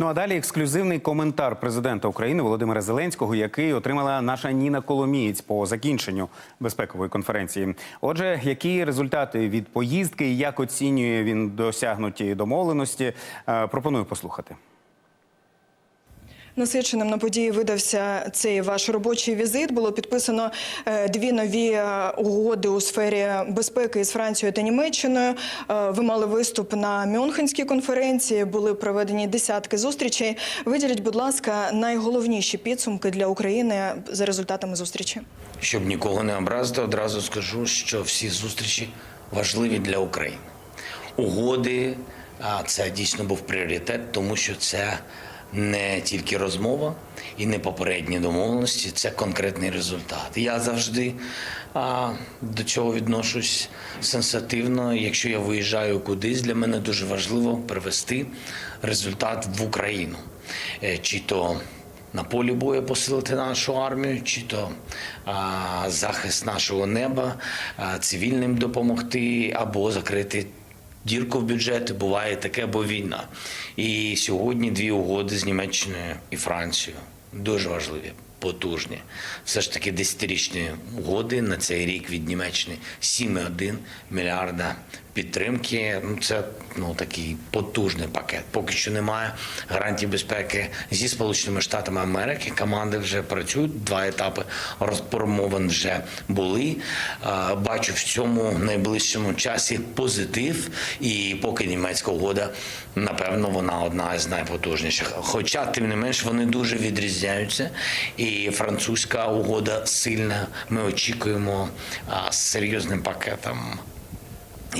Ну а далі ексклюзивний коментар президента України Володимира Зеленського, який отримала наша Ніна Коломієць по закінченню безпекової конференції. Отже, які результати від поїздки і як оцінює він досягнуті домовленості, е, пропоную послухати. Насиченим на події видався цей ваш робочий візит. Було підписано е, дві нові е, угоди у сфері безпеки із Францією та Німеччиною. Е, Ви мали виступ на Мюнхенській конференції. Були проведені десятки зустрічей. Виділіть, будь ласка, найголовніші підсумки для України за результатами зустрічі. Щоб нікого не образити, одразу скажу, що всі зустрічі важливі для України. Угоди а це дійсно був пріоритет, тому що це не тільки розмова і не попередні домовленості, це конкретний результат. Я завжди а, до цього відношусь сенсативно. Якщо я виїжджаю кудись, для мене дуже важливо привести результат в Україну. Е, Чи то на полі бою посилити нашу армію, чи то а, захист нашого неба, а, цивільним допомогти або закрити дірку в бюджеті. Буває таке, бо війна. І сьогодні дві угоди з Німеччиною і Францією дуже важливі. Потужні, все ж таки десятирічні угоди на цей рік від Німеччини 7,1 мільярда підтримки. Ну це ну такий потужний пакет. Поки що немає гарантій безпеки зі Сполученими Штатами Америки. Команди вже працюють. Два етапи розпромовин вже були. Бачу в цьому найближчому часі позитив. І поки німецька угода, напевно, вона одна з найпотужніших. Хоча, тим не менш, вони дуже відрізняються. І французька угода сильна. Ми очікуємо з серйозним пакетом.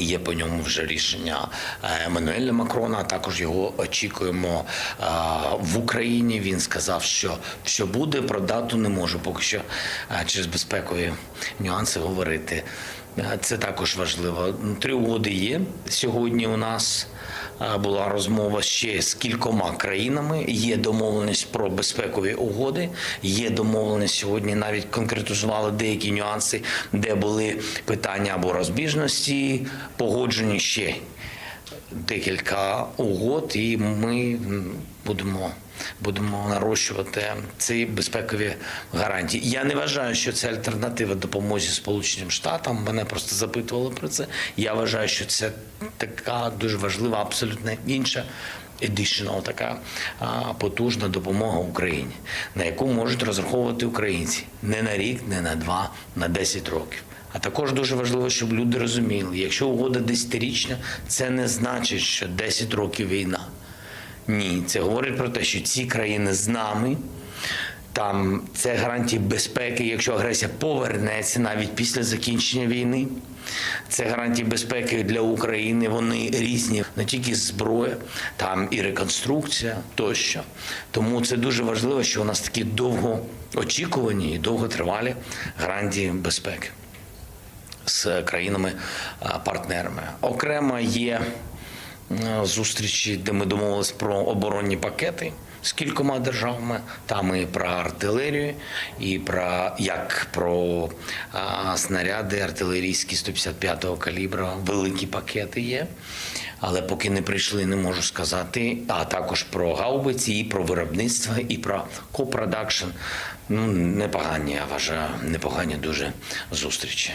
Є по ньому вже рішення е, Еммануеля Макрона. Також його очікуємо е, в Україні. Він сказав, що що буде про дату не можу поки що е, через безпекові нюанси говорити. Е, Це також важливо. Три угоди є сьогодні. У нас е, була розмова ще з кількома країнами. Є домовленість про безпекові угоди. Є домовленість сьогодні. Навіть конкретизували деякі нюанси, де були питання або розбіжності, погоджені ще декілька угод, і ми будемо. Будемо нарощувати ці безпекові гарантії. Я не вважаю, що це альтернатива допомозі Сполученим Штатам. Мене просто запитували про це. Я вважаю, що це така дуже важлива, абсолютно інша. Additional, така потужна допомога Україні, на яку можуть розраховувати українці не на рік, не на два, на 10 років. А також дуже важливо, щоб люди розуміли, якщо угода десятирічна, це не значить, що 10 років війна. Ні, це говорить про те, що ці країни з нами. Там це гарантії безпеки, якщо агресія повернеться навіть після закінчення війни. Це гарантії безпеки для України. Вони різні, не тільки зброя, там і реконструкція тощо. Тому це дуже важливо, що у нас такі довгоочікувані і довготривалі гарантії безпеки з країнами-партнерами. Окремо є зустрічі, де ми домовились про оборонні пакети з кількома державами. Там і про артилерію, і про як про а, снаряди артилерійські 155-го калібра. Великі пакети є. Але поки не прийшли, не можу сказати. А також про гаубиці, і про виробництво, і про копродакшн. Ну непогані, я вважаю, непогані дуже зустрічі.